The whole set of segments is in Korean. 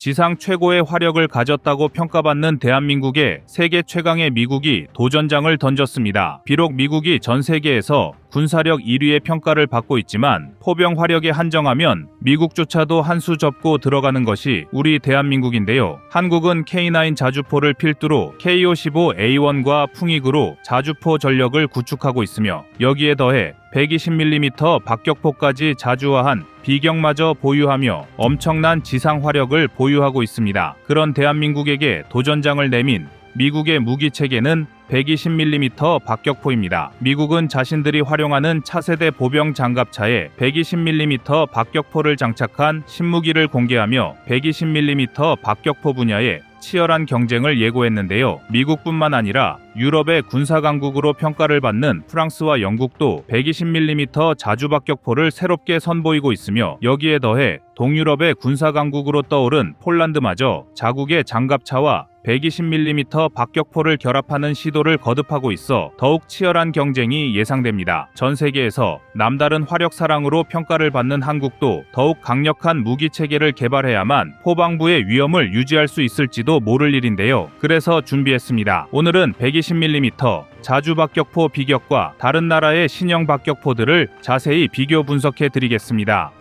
지상 최고의 화력을 가졌다고 평가받는 대한민국에 세계 최강의 미국이 도전장을 던졌습니다. 비록 미국이 전 세계에서 군사력 1위의 평가를 받고 있지만 포병 화력에 한정하면 미국조차도 한 수 접고 들어가는 것이 우리 대한민국인데요. 한국은 K9 자주포를 필두로 K55A1과 풍익으로 자주포 전력을 구축하고 있으며 여기에 더해 120mm 박격포까지 자주화한 비경마저 보유하며 엄청난 지상 화력을 보유하고 있습니다. 그런 대한민국에게 도전장을 내민 미국의 무기 체계는 120mm 박격포입니다. 미국은 자신들이 활용하는 차세대 보병 장갑차에 120mm 박격포를 장착한 신무기를 공개하며 120mm 박격포 분야에 치열한 경쟁을 예고했는데요. 미국뿐만 아니라 유럽의 군사 강국으로 평가를 받는 프랑스와 영국도 120mm 자주 박격포를 새롭게 선보이고 있으며 여기에 더해 동유럽의 군사 강국으로 떠오른 폴란드마저 자국의 장갑차와 120mm 박격포를 결합하는 시도를 거듭하고 있어 더욱 치열한 경쟁이 예상됩니다. 전 세계에서 남다른 화력 사랑으로 평가를 받는 한국도 더욱 강력한 무기 체계를 개발해야만 포방부의 위험을 유지할 수 있을지도 모를 일인데요. 그래서 준비했습니다. 오늘은 120mm 자주 박격포 비격과 다른 나라의 신형 박격포들을 자세히 비교 분석해 드리겠습니다.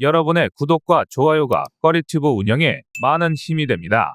여러분의 구독과 좋아요가 꺼리튜브 운영에 많은 힘이 됩니다.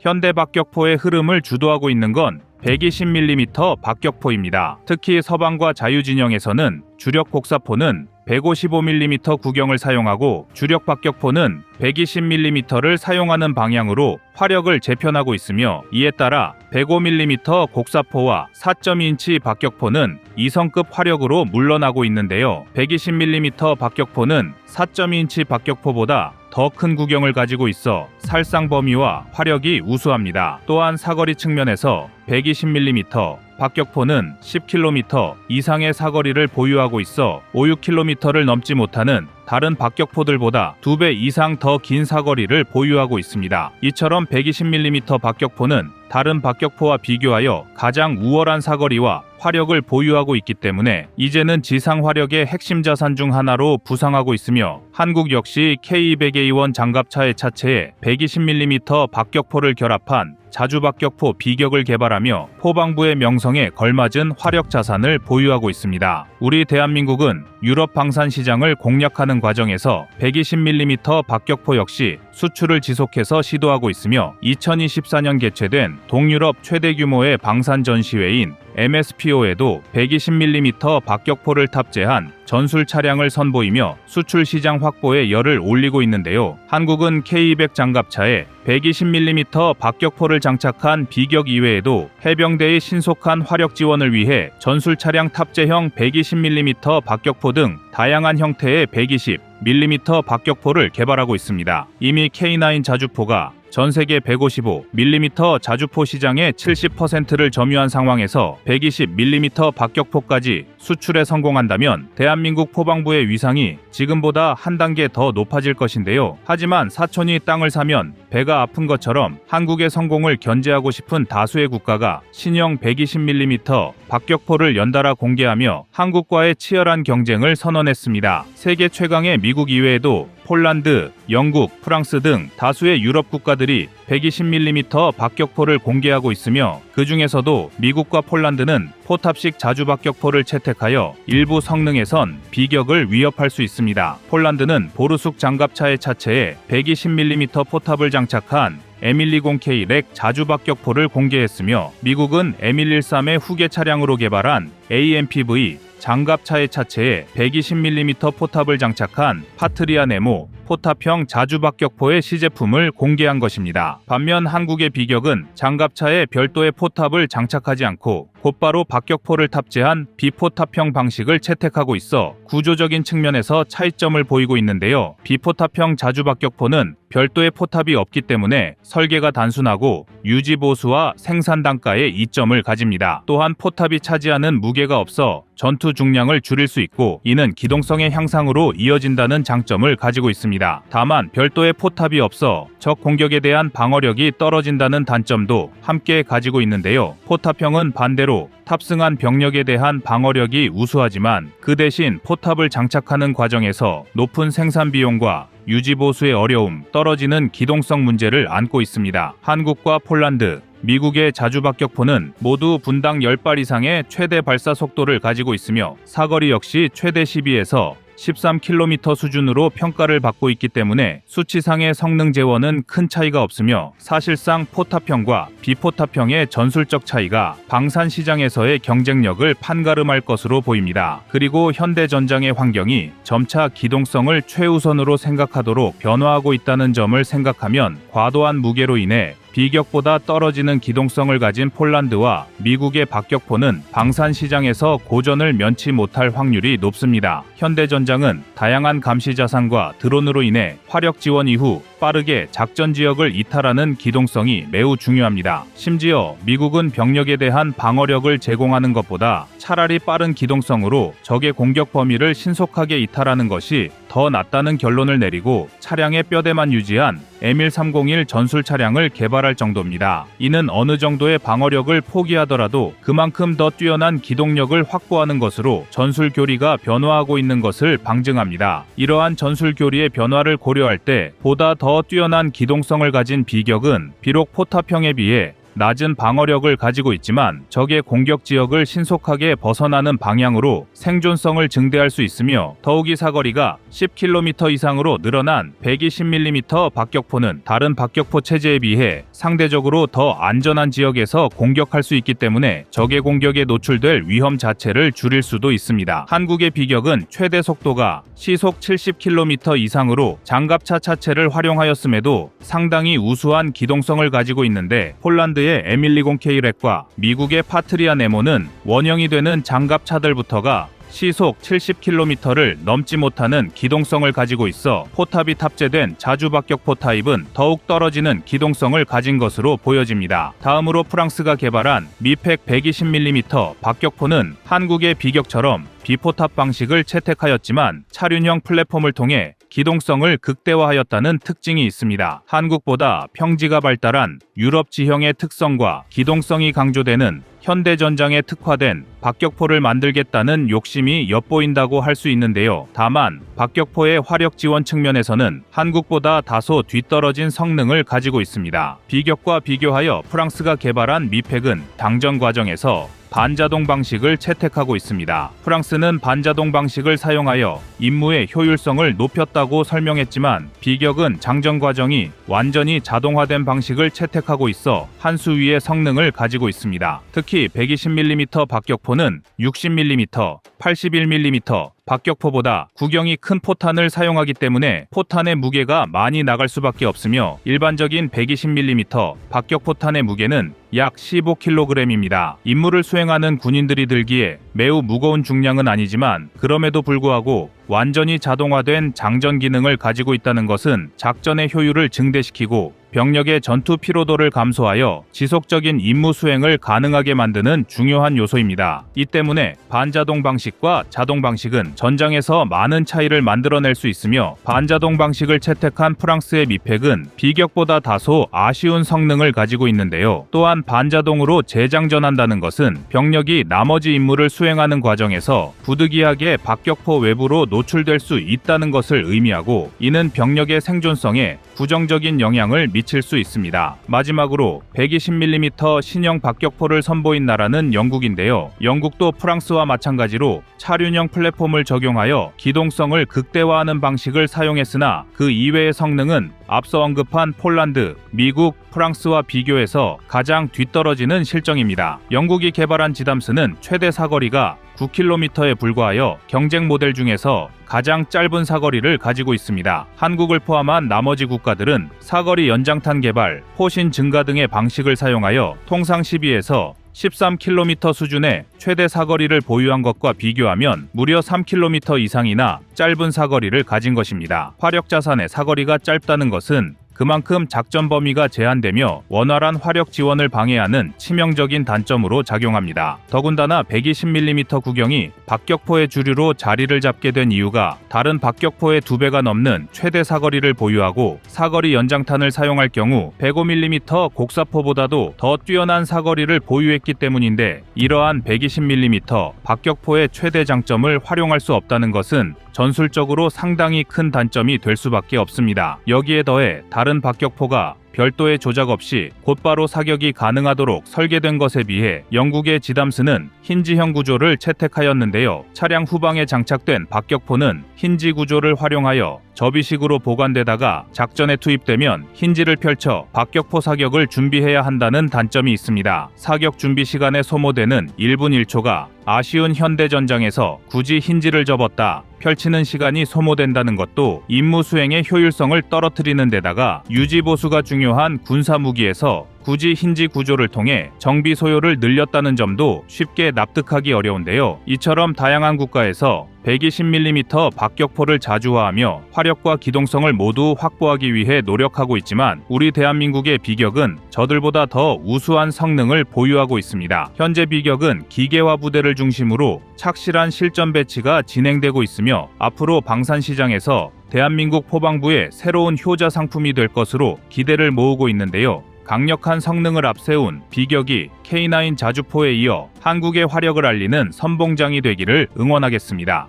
현대 박격포의 흐름을 주도하고 있는 건 120mm 박격포입니다. 특히 서방과 자유진영에서는 주력 곡사포는 155mm 구경을 사용하고 주력 박격포는 120mm를 사용하는 방향으로 화력을 재편하고 있으며 이에 따라 105mm 곡사포와 4.2인치 박격포는 2성급 화력으로 물러나고 있는데요. 120mm 박격포는 4.2인치 박격포보다 더 큰 구경을 가지고 있어 살상 범위와 화력이 우수합니다. 또한 사거리 측면에서 120mm 박격포는 10km 이상의 사거리를 보유하고 있어 5, 6km를 넘지 못하는 다른 박격포들보다 2배 이상 더 긴 사거리를 보유하고 있습니다. 이처럼 120mm 박격포는 다른 박격포와 비교하여 가장 우월한 사거리와 화력을 보유하고 있기 때문에 이제는 지상 화력의 핵심 자산 중 하나로 부상하고 있으며 한국 역시 K200A1 장갑차의 차체에 120mm 박격포를 결합한 자주박격포 비격을 개발하며 포방부의 명성에 걸맞은 화력 자산을 보유하고 있습니다. 우리 대한민국은 유럽 방산 시장을 공략하는 과정에서 120mm 박격포 역시 수출을 지속해서 시도하고 있으며 2024년 개최된 동유럽 최대 규모의 방산 전시회인 MSPO에도 120mm 박격포를 탑재한 전술 차량을 선보이며 수출 시장 확보에 열을 올리고 있는데요. 한국은 K200 장갑차에 120mm 박격포를 장착한 비격 이외에도 해병대의 신속한 화력 지원을 위해 전술 차량 탑재형 120mm 박격포 등 다양한 형태의 120mm 박격포를 개발하고 있습니다. 이미 K9 자주포가 전 세계 155mm 자주포 시장의 70%를 점유한 상황에서 120mm 박격포까지 수출에 성공한다면 대한민국 포방부의 위상이 지금보다 한 단계 더 높아질 것인데요. 하지만 사촌이 땅을 사면 배가 아픈 것처럼 한국의 성공을 견제하고 싶은 다수의 국가가 신형 120mm 박격포를 연달아 공개하며 한국과의 치열한 경쟁을 선언했습니다. 세계 최강의 미국 이외에도 폴란드, 영국, 프랑스 등 다수의 유럽 국가들이 120mm 박격포를 공개하고 있으며 그 중에서도 미국과 폴란드는 포탑식 자주 박격포를 채택하여 일부 성능에선 비격을 위협할 수 있습니다. 폴란드는 보르숙 장갑차의 차체에 120mm 포탑을 장착한 M120K 렉 자주 박격포를 공개했으며 미국은 M113의 후계 차량으로 개발한 AMPV 장갑차의 차체에 120mm 포탑을 장착한 파트리아 네모 포탑형 자주박격포의 시제품을 공개한 것입니다. 반면 한국의 비격은 장갑차에 별도의 포탑을 장착하지 않고 곧바로 박격포를 탑재한 비포탑형 방식을 채택하고 있어 구조적인 측면에서 차이점을 보이고 있는데요. 비포탑형 자주박격포는 별도의 포탑이 없기 때문에 설계가 단순하고 유지 보수와 생산 단가에 이점을 가집니다. 또한 포탑이 차지하는 무게가 없어 전투 중량을 줄일 수 있고 이는 기동성의 향상으로 이어진다는 장점을 가지고 있습니다. 다만 별도의 포탑이 없어 적 공격에 대한 방어력이 떨어진다는 단점도 함께 가지고 있는데요. 포탑형은 반대로 탑승한 병력에 대한 방어력이 우수하지만 그 대신 포탑을 장착하는 과정에서 높은 생산 비용과 유지 보수의 어려움, 떨어지는 기동성 문제를 안고 있습니다. 한국과 폴란드, 미국의 자주박격포는 모두 분당 10발 이상의 최대 발사 속도를 가지고 있으며 사거리 역시 최대 12에서 13km 수준으로 평가를 받고 있기 때문에 수치상의 성능 재원은 큰 차이가 없으며 사실상 포탑형과 비포탑형의 전술적 차이가 방산 시장에서의 경쟁력을 판가름할 것으로 보입니다. 그리고 현대 전장의 환경이 점차 기동성을 최우선으로 생각하도록 변화하고 있다는 점을 생각하면 과도한 무게로 인해 비격보다 떨어지는 기동성을 가진 폴란드와 미국의 박격포는 방산 시장에서 고전을 면치 못할 확률이 높습니다. 현대전장은 다양한 감시 자산과 드론으로 인해 화력 지원 이후 빠르게 작전 지역을 이탈하는 기동성이 매우 중요합니다. 심지어 미국은 병력에 대한 방어력을 제공하는 것보다 차라리 빠른 기동성으로 적의 공격 범위를 신속하게 이탈하는 것이 더 낫다는 결론을 내리고 차량의 뼈대만 유지한 M1301 전술 차량을 개발할 정도입니다. 이는 어느 정도의 방어력을 포기하더라도 그만큼 더 뛰어난 기동력을 확보하는 것으로 전술 교리가 변화하고 있는 것을 방증합니다. 이러한 전술 교리의 변화를 고려할 때 보다 더 뛰어난 기동성을 가진 비격은 비록 포탑형에 비해 낮은 방어력을 가지고 있지만 적의 공격 지역을 신속하게 벗어나는 방향으로 생존성을 증대할 수 있으며 더욱이 사거리가 10km 이상으로 늘어난 120mm 박격포는 다른 박격포 체제에 비해 상대적으로 더 안전한 지역에서 공격할 수 있기 때문에 적의 공격에 노출될 위험 자체를 줄일 수도 있습니다. 한국의 비격은 최대 속도가 시속 70km 이상으로 장갑차 차체를 활용하였음에도 상당히 우수한 기동성을 가지고 있는데 폴란드 폴란드의 M120K 렉과 미국의 파트리아 네모는 원형이 되는 장갑 차들부터가 시속 70km를 넘지 못하는 기동성을 가지고 있어 포탑이 탑재된 자주박격포 타입은 더욱 떨어지는 기동성을 가진 것으로 보여집니다. 다음으로 프랑스가 개발한 미팩 120mm 박격포는 한국의 비격처럼 비포탑 방식을 채택하였지만 차륜형 플랫폼을 통해 기동성을 극대화하였다는 특징이 있습니다. 한국보다 평지가 발달한 유럽 지형의 특성과 기동성이 강조되는 현대 전장에 특화된 박격포를 만들겠다는 욕심이 엿보인다고 할 수 있는데요. 다만 박격포의 화력 지원 측면에서는 한국보다 다소 뒤떨어진 성능을 가지고 있습니다. 비격과 비교하여 프랑스가 개발한 미팩은 당전 과정에서 반자동 방식을 채택하고 있습니다. 프랑스는 반자동 방식을 사용하여 임무의 효율성을 높였다고 설명했지만 비격은 장전 과정이 완전히 자동화된 방식을 채택하고 있어 한 수 위의 성능을 가지고 있습니다. 특히 120mm 박격포는 60mm, 81mm, 박격포보다 구경이 큰 포탄을 사용하기 때문에 포탄의 무게가 많이 나갈 수밖에 없으며 일반적인 120mm 박격포탄의 무게는 약 15kg입니다. 임무를 수행하는 군인들이 들기에 매우 무거운 중량은 아니지만 그럼에도 불구하고 완전히 자동화된 장전 기능을 가지고 있다는 것은 작전의 효율을 증대시키고 병력의 전투 피로도를 감소하여 지속적인 임무 수행을 가능하게 만드는 중요한 요소입니다. 이 때문에 반자동 방식과 자동 방식은 전장에서 많은 차이를 만들어낼 수 있으며 반자동 방식을 채택한 프랑스의 미팩은 비격보다 다소 아쉬운 성능을 가지고 있는데요. 또한 반자동으로 재장전한다는 것은 병력이 나머지 임무를 수행하는 과정에서 부득이하게 박격포 외부로 노출될 수 있다는 것을 의미하고 이는 병력의 생존성에 부정적인 영향을 미칠 수 있습니다. 마지막으로 120mm 신형 박격포를 선보인 나라는 영국인데요. 영국도 프랑스와 마찬가지로 차륜형 플랫폼을 적용하여 기동성을 극대화하는 방식을 사용했으나 그 이외의 성능은 앞서 언급한 폴란드, 미국, 프랑스와 비교해서 가장 뒤떨어지는 실정입니다. 영국이 개발한 지담스는 최대 사거리가 9km에 불과하여 경쟁 모델 중에서 가장 짧은 사거리를 가지고 있습니다. 한국을 포함한 나머지 국가들은 사거리 연장탄 개발, 포신 증가 등의 방식을 사용하여 통상 12에서 13km 수준의 최대 사거리를 보유한 것과 비교하면 무려 3km 이상이나 짧은 사거리를 가진 것입니다. 화력 자산의 사거리가 짧다는 것은 그만큼 작전 범위가 제한되며 원활한 화력 지원을 방해하는 치명적인 단점으로 작용합니다. 더군다나 120mm 구경이 박격포의 주류로 자리를 잡게 된 이유가 다른 박격포의 두 배가 넘는 최대 사거리를 보유하고 사거리 연장탄을 사용할 경우 105mm 곡사포보다도 더 뛰어난 사거리를 보유했기 때문인데 이러한 120mm 박격포의 최대 장점을 활용할 수 없다는 것은 전술적으로 상당히 큰 단점이 될 수밖에 없습니다. 여기에 더해 다른 박격포가 별도의 조작 없이 곧바로 사격이 가능하도록 설계된 것에 비해 영국의 지담스는 힌지형 구조를 채택하였는데요. 차량 후방에 장착된 박격포는 힌지 구조를 활용하여 접이식으로 보관되다가 작전에 투입되면 힌지를 펼쳐 박격포 사격을 준비해야 한다는 단점이 있습니다. 사격 준비 시간에 소모되는 1분 1초가 아쉬운 현대 전장에서 굳이 힌지를 접었다 펼치는 시간이 소모된다는 것도 임무 수행의 효율성을 떨어뜨리는 데다가 유지 보수가 중요한 군사 무기에서 굳이 힌지 구조를 통해 정비 소요를 늘렸다는 점도 쉽게 납득하기 어려운데요. 이처럼 다양한 국가에서 120mm 박격포를 자주화하며 화력과 기동성을 모두 확보하기 위해 노력하고 있지만 우리 대한민국의 비격은 저들보다 더 우수한 성능을 보유하고 있습니다. 현재 비격은 기계화 부대를 중심으로 착실한 실전 배치가 진행되고 있으며 앞으로 방산 시장에서 대한민국 포방부의 새로운 효자 상품이 될 것으로 기대를 모으고 있는데요. 강력한 성능을 앞세운 비격이 K9 자주포에 이어 한국의 화력을 알리는 선봉장이 되기를 응원하겠습니다.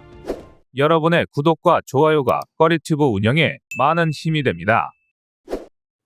여러분의 구독과 좋아요가 꺼리튜브 운영에 많은 힘이 됩니다.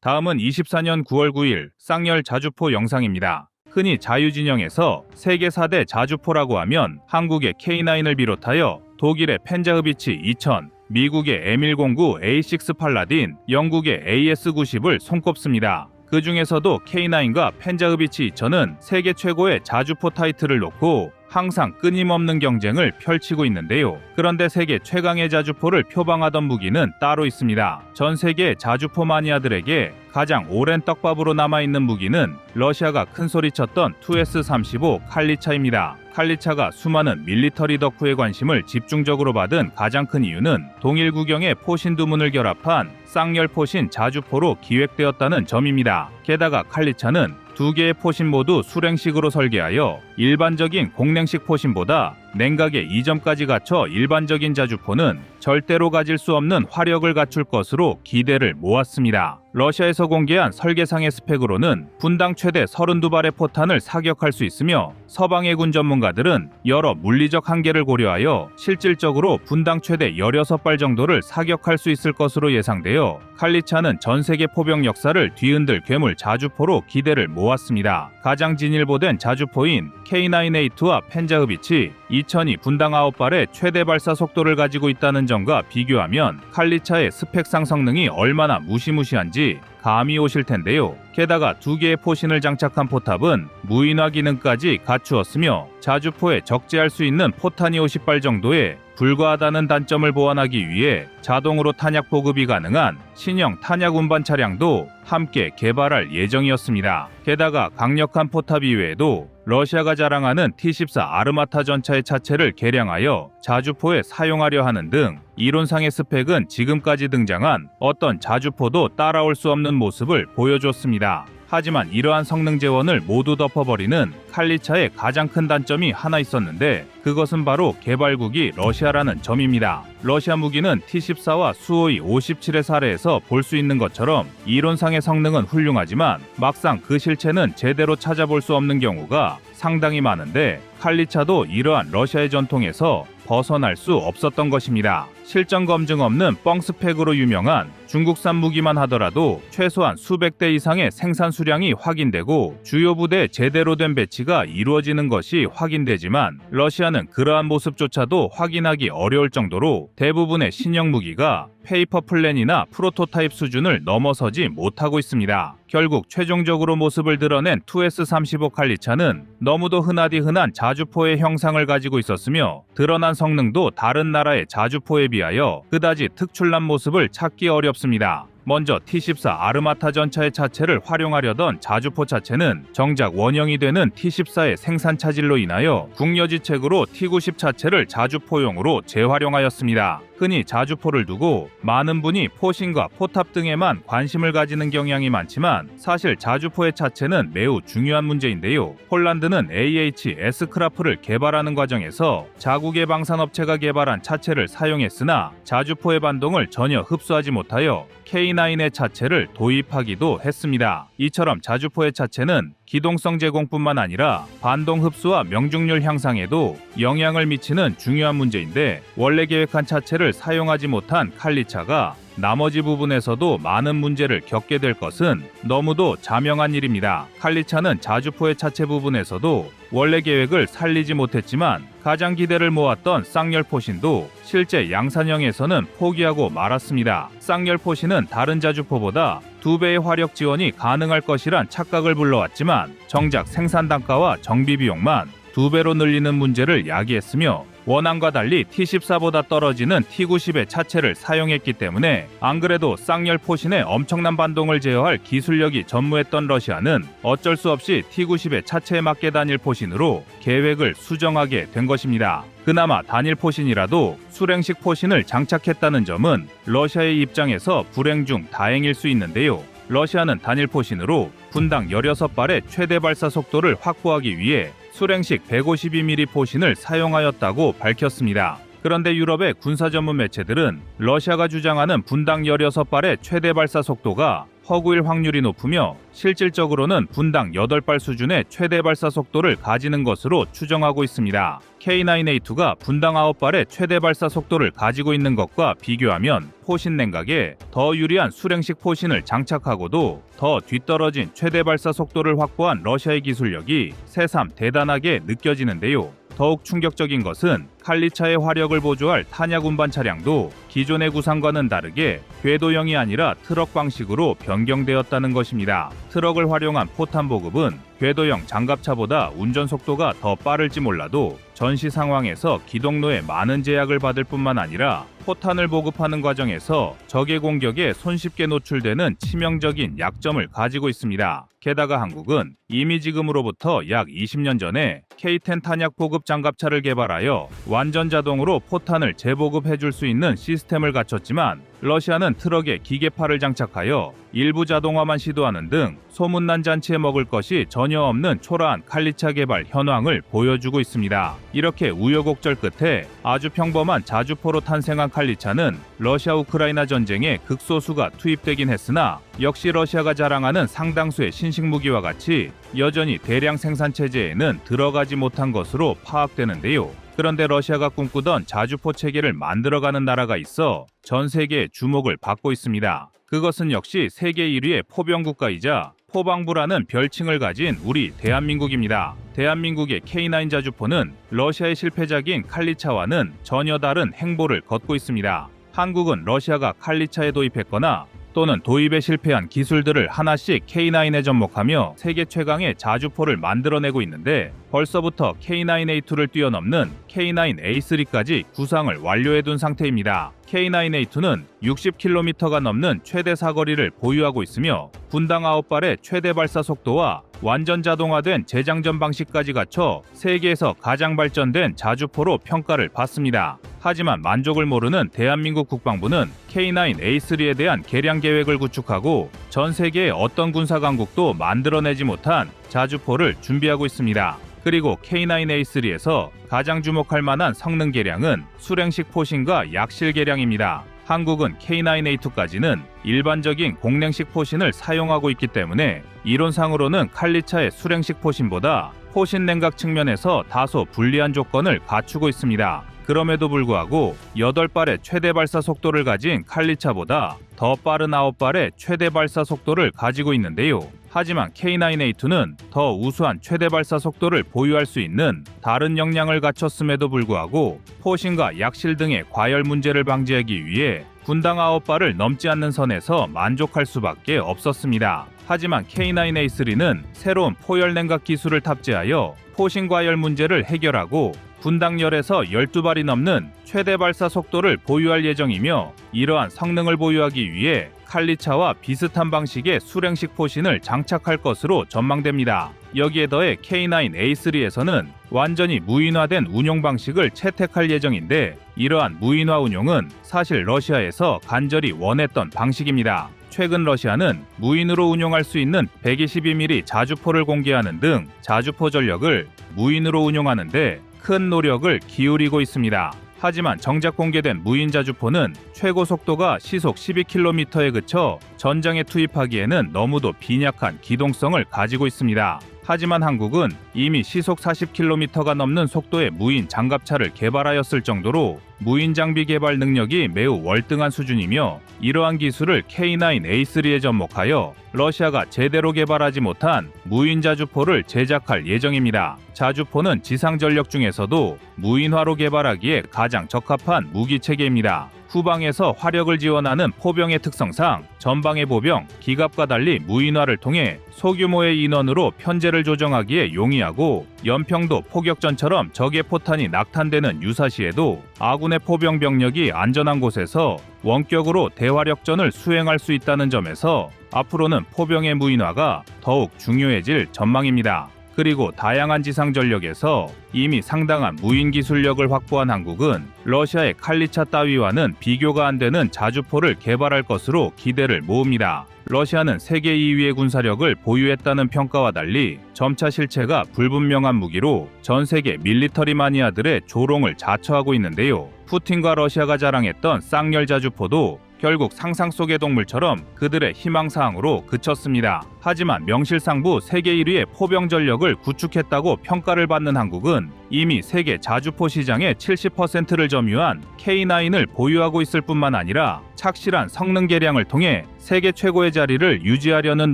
다음은 24년 9월 9일 쌍열 자주포 영상입니다. 흔히 자유진영에서 세계 4대 자주포라고 하면 한국의 K9을 비롯하여 독일의 펜자흐비치 2000, 미국의 M109 A6 팔라딘, 영국의 AS90을 손꼽습니다. 그 중에서도 K9과 펜자흐비치 2000은 세계 최고의 자주포 타이틀을 놓고 항상 끊임없는 경쟁을 펼치고 있는데요. 그런데 세계 최강의 자주포를 표방하던 무기는 따로 있습니다. 전 세계 자주포 마니아들에게 가장 오랜 떡밥으로 남아있는 무기는 러시아가 큰 소리쳤던 2S-35 칼리차입니다. 칼리차가 수많은 밀리터리 덕후의 관심을 집중적으로 받은 가장 큰 이유는 동일 구경의 포신 두 문을 결합한 쌍열 포신 자주포로 기획되었다는 점입니다. 게다가 칼리차는 두 개의 포신 모두 수랭식으로 설계하여 일반적인 공랭식 포신보다 냉각에 2점까지 갖춰 일반적인 자주포는 절대로 가질 수 없는 화력을 갖출 것으로 기대를 모았습니다. 러시아에서 공개한 설계상의 스펙으로는 분당 최대 32발의 포탄을 사격할 수 있으며 서방의 군 전문가들은 여러 물리적 한계를 고려하여 실질적으로 분당 최대 16발 정도를 사격할 수 있을 것으로 예상되어 칼리차는 전 세계 포병 역사를 뒤흔들 괴물 자주포로 기대를 모았습니다. 가장 진일보된 자주포인 K9A2와 펜자흐비치 2000이 분당 9발의 최대 발사 속도를 가지고 있다는 점과 비교하면 칼리차의 스펙상 성능이 얼마나 무시무시한지 감이 오실 텐데요. 게다가 두 개의 포신을 장착한 포탑은 무인화 기능까지 갖추었으며 자주포에 적재할 수 있는 포탄이 50발 정도에 불과하다는 단점을 보완하기 위해 자동으로 탄약 보급이 가능한 신형 탄약 운반 차량도 함께 개발할 예정이었습니다. 게다가 강력한 포탑 이외에도 러시아가 자랑하는 T-14 아르마타 전차의 차체를 개량하여 자주포에 사용하려 하는 등 이론상의 스펙은 지금까지 등장한 어떤 자주포도 따라올 수 없는 모습을 보여줬습니다. 하지만 이러한 성능 재원을 모두 덮어버리는 칼리차의 가장 큰 단점이 하나 있었는데 그것은 바로 개발국이 러시아라는 점입니다. 러시아 무기는 T-14와 수호이 57의 사례에서 볼 수 있는 것처럼 이론상의 성능은 훌륭하지만 막상 그 실체는 제대로 찾아볼 수 없는 경우가 상당히 많은데 칼리차도 이러한 러시아의 전통에서 벗어날 수 없었던 것입니다. 실전 검증 없는 뻥스펙으로 유명한 중국산 무기만 하더라도 최소한 수백 대 이상의 생산 수량이 확인되고 주요 부대 제대로 된 배치가 이루어지는 것이 확인되지만 러시아는 그러한 모습조차도 확인하기 어려울 정도로 대부분의 신형 무기가 페이퍼 플랜이나 프로토타입 수준을 넘어서지 못하고 있습니다. 결국 최종적으로 모습을 드러낸 2S35 칼리차는 너무도 흔하디 흔한 자주포의 형상을 가지고 있었으며 드러난 성능도 다른 나라의 자주포에 비하여 그다지 특출난 모습을 찾기 어렵습니다. 먼저 T-14 아르마타 전차의 차체를 활용하려던 자주포 차체는 정작 원형이 되는 T-14의 생산 차질로 인하여 국여지책으로 T-90 차체를 자주포용으로 재활용하였습니다. 흔히 자주포를 두고 많은 분이 포신과 포탑 등에만 관심을 가지는 경향이 많지만 사실 자주포의 차체는 매우 중요한 문제인데요. 폴란드는 AH S크라프를 개발하는 과정에서 자국의 방산업체가 개발한 차체를 사용했으나 자주포의 반동을 전혀 흡수하지 못하여 K9의 차체를 도입하기도 했습니다. 이처럼 자주포의 차체는 기동성 제공뿐만 아니라 반동 흡수와 명중률 향상에도 영향을 미치는 중요한 문제인데 원래 계획한 차체를 사용하지 못한 칼리차가 나머지 부분에서도 많은 문제를 겪게 될 것은 너무도 자명한 일입니다. 칼리차는 자주포의 차체 부분에서도 원래 계획을 살리지 못했지만 가장 기대를 모았던 쌍열 포신도 실제 양산형에서는 포기하고 말았습니다. 쌍열 포신은 다른 자주포보다 두 배의 화력 지원이 가능할 것이란 착각을 불러왔지만 정작 생산 단가와 정비 비용만 두 배로 늘리는 문제를 야기했으며 원안과 달리 T14보다 떨어지는 T90의 차체를 사용했기 때문에 안 그래도 쌍열 포신의 엄청난 반동을 제어할 기술력이 전무했던 러시아는 어쩔 수 없이 T90의 차체에 맞게 단일 포신으로 계획을 수정하게 된 것입니다. 그나마 단일 포신이라도 수랭식 포신을 장착했다는 점은 러시아의 입장에서 불행 중 다행일 수 있는데요. 러시아는 단일 포신으로 분당 16발의 최대 발사 속도를 확보하기 위해 수랭식 152mm 포신을 사용하였다고 밝혔습니다. 그런데 유럽의 군사 전문 매체들은 러시아가 주장하는 분당 16발의 최대 발사 속도가 허구일 확률이 높으며 실질적으로는 분당 8발 수준의 최대 발사 속도를 가지는 것으로 추정하고 있습니다. K9A2가 분당 9발의 최대 발사 속도를 가지고 있는 것과 비교하면 포신 냉각에 더 유리한 수랭식 포신을 장착하고도 더 뒤떨어진 최대 발사 속도를 확보한 러시아의 기술력이 새삼 대단하게 느껴지는데요. 더욱 충격적인 것은 칼리차의 화력을 보조할 탄약 운반 차량도 기존의 구상과는 다르게 궤도형이 아니라 트럭 방식으로 변경되었다는 것입니다. 트럭을 활용한 포탄 보급은 궤도형 장갑차보다 운전 속도가 더 빠를지 몰라도 전시 상황에서 기동로에 많은 제약을 받을 뿐만 아니라 포탄을 보급하는 과정에서 적의 공격에 손쉽게 노출되는 치명적인 약점을 가지고 있습니다. 게다가 한국은 이미 지금으로부터 약 20년 전에 K-10 탄약 보급 장갑차를 개발하여 완전 자동으로 포탄을 재보급해 줄 수 있는 시스템을 갖췄지만 러시아는 트럭에 기계팔을 장착하여 일부 자동화만 시도하는 등 소문난 잔치에 먹을 것이 전혀 없는 초라한 칼리차 개발 현황을 보여주고 있습니다. 이렇게 우여곡절 끝에 아주 평범한 자주포로 탄생한 칼리차는 러시아 우크라이나 전쟁에 극소수가 투입되긴 했으나 역시 러시아가 자랑하는 상당수의 신식 무기와 같이 여전히 대량 생산 체제에는 들어가지 못한 것으로 파악되는데요. 그런데 러시아가 꿈꾸던 자주포 체계를 만들어가는 나라가 있어 전 세계의 주목을 받고 있습니다. 그것은 역시 세계 1위의 포병 국가이자 포방부라는 별칭을 가진 우리 대한민국입니다. 대한민국의 K9 자주포는 러시아의 실패작인 칼리차와는 전혀 다른 행보를 걷고 있습니다. 한국은 러시아가 칼리차에 도입했거나 또는 도입에 실패한 기술들을 하나씩 K9에 접목하며 세계 최강의 자주포를 만들어내고 있는데 벌써부터 K9A2를 뛰어넘는 K9A3까지 구상을 완료해둔 상태입니다. K9A2는 60km가 넘는 최대 사거리를 보유하고 있으며 분당 9발의 최대 발사 속도와 완전 자동화된 재장전 방식까지 갖춰 세계에서 가장 발전된 자주포로 평가를 받습니다. 하지만 만족을 모르는 대한민국 국방부는 K9A3에 대한 개량 계획을 구축하고 전 세계의 어떤 군사 강국도 만들어내지 못한 자주포를 준비하고 있습니다. 그리고 K9A3에서 가장 주목할 만한 성능 개량은 수랭식 포신과 약실 개량입니다. 한국은 K9A2까지는 일반적인 공랭식 포신을 사용하고 있기 때문에 이론상으로는 칼리차의 수랭식 포신보다 포신 냉각 측면에서 다소 불리한 조건을 갖추고 있습니다. 그럼에도 불구하고 8발의 최대 발사 속도를 가진 칼리차보다 더 빠른 9발의 최대 발사 속도를 가지고 있는데요. 하지만 K9A2는 더 우수한 최대 발사 속도를 보유할 수 있는 다른 역량을 갖췄음에도 불구하고 포신과 약실 등의 과열 문제를 방지하기 위해 분당 9발을 넘지 않는 선에서 만족할 수밖에 없었습니다. 하지만 K9A3는 새로운 포열 냉각 기술을 탑재하여 포신 과열 문제를 해결하고 분당 10에서 12발이 넘는 최대 발사 속도를 보유할 예정이며 이러한 성능을 보유하기 위해 칼리차와 비슷한 방식의 수랭식 포신을 장착할 것으로 전망됩니다. 여기에 더해 K9 A3에서는 완전히 무인화된 운용 방식을 채택할 예정인데 이러한 무인화 운용은 사실 러시아에서 간절히 원했던 방식입니다. 최근 러시아는 무인으로 운용할 수 있는 122mm 자주포를 공개하는 등 자주포 전력을 무인으로 운용하는데 큰 노력을 기울이고 있습니다. 하지만 정작 공개된 무인 자 주포는 최고 속도가 시속 12km에 그쳐 전장에 투입하기에는 너무도 빈약한 기동성을 가지고 있습니다. 하지만 한국은 이미 시속 40km가 넘는 속도의 무인 장갑차를 개발하였을 정도로 무인 장비 개발 능력이 매우 월등한 수준이며 이러한 기술을 K9 A3에 접목하여 러시아가 제대로 개발하지 못한 무인 자주포를 제작할 예정입니다. 자주포는 지상 전력 중에서도 무인화로 개발하기에 가장 적합한 무기 체계입니다. 후방에서 화력을 지원하는 포병의 특성상 전방의 보병, 기갑과 달리 무인화를 통해 소규모의 인원으로 편제를 조정하기에 용이하고 연평도 포격전처럼 적의 포탄이 낙탄되는 유사시에도 아군의 포병 병력이 안전한 곳에서 원격으로 대화력전을 수행할 수 있다는 점에서 앞으로는 포병의 무인화가 더욱 중요해질 전망입니다. 그리고 다양한 지상 전력에서 이미 상당한 무인 기술력을 확보한 한국은 러시아의 칼리차 따위와는 비교가 안 되는 자주포를 개발할 것으로 기대를 모읍니다. 러시아는 세계 2위의 군사력을 보유했다는 평가와 달리 점차 실체가 불분명한 무기로 전 세계 밀리터리 마니아들의 조롱을 자처하고 있는데요. 푸틴과 러시아가 자랑했던 쌍열 자주포도 결국 상상 속의 동물처럼 그들의 희망사항으로 그쳤습니다. 하지만 명실상부 세계 1위의 포병 전력을 구축했다고 평가를 받는 한국은 이미 세계 자주포 시장의 70%를 점유한 K9을 보유하고 있을 뿐만 아니라 착실한 성능 개량을 통해 세계 최고의 자리를 유지하려는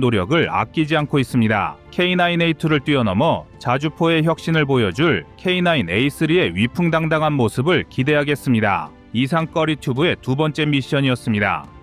노력을 아끼지 않고 있습니다. K9A2를 뛰어넘어 자주포의 혁신을 보여줄 K9A3의 위풍당당한 모습을 기대하겠습니다. 이상 꺼리튜브의 두 번째 미션이었습니다.